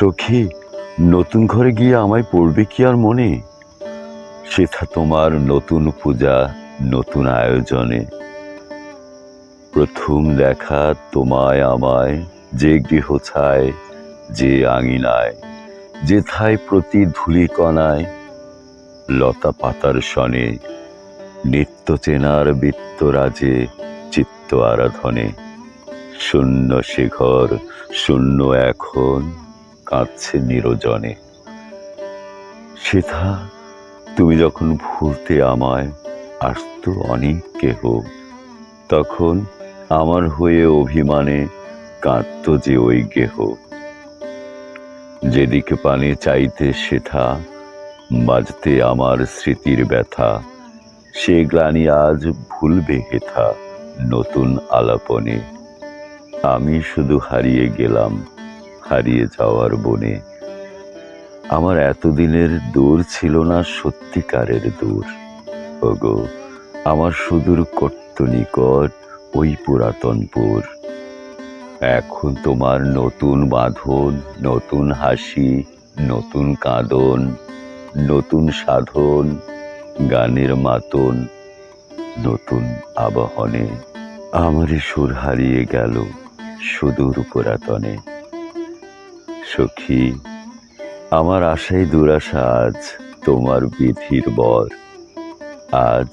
সখী, নতুন ঘরে গিয়ে আমায় পড়বে কি আর মনে? সেথা তোমার নতুন পূজা, নতুন আয়োজনে। প্রথম দেখা তোমায় আমায়, যে গৃহ ছায়, যে আঙিনায় যেথায় প্রতি ধূলিকণায় লতা পাতার সনে নিত্য চেনার বৃত্তরাজে চিত্ত আরাধনে। শূন্য সে ঘর, শূন্য এখন। কাঁদছে নিরজনে। সেথা তুমি যখন ভুলতে আমায় আসত অনেক কেহ, তখন আমার হয়ে অভিমানে কাঁদত যে ওই গেহ। যেদিকে পানে চাইতে সেথা বাজতে আমার স্মৃতির ব্যথা, সে গ্লানি আজ ভুলবে হেথা নতুন আলাপনে। আমি শুধু হারিয়ে গেলাম হারিয়ে যাওয়ার বনে। আমার এতদিনের দূর ছিল না সত্যিকারের দূর। ওগো, আমার সুদূর কর্ত নিকট ওই পুরাতনপুর এখন তোমার নতুন বাঁধন, নতুন হাসি, নতুন কাঁদন, নতুন সাধন, গানের মাতন, নতুন আবাহনে। আমার সুর হারিয়ে গেল সুদূর পুরাতনে। সখী, আমার আশাই দুরাশা আজ তোমার বিধির বর। আজ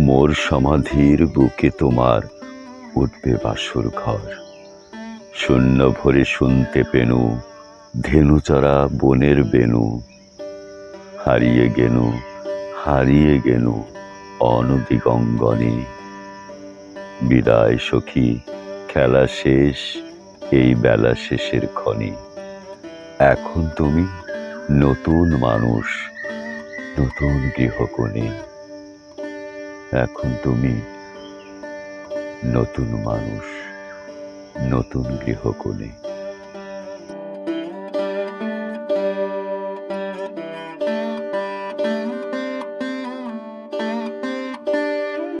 মোর সমাধির বুকে তোমার উঠবে বাসুর ঘর। শূন্য ভরে শুনতে পেনু, ধেনুচরা বনের বেনু। হারিয়ে গেনু হারিয়ে গেনু অনদিগঙ্গনে বিদায় সখী, খেলা শেষ। এই বেলা শেষের ক্ষণে এখন তুমি নতুন মানুষ, নতুন গৃহকোণে। এখন তুমি নতুন মানুষ, নতুন গৃহকোণে।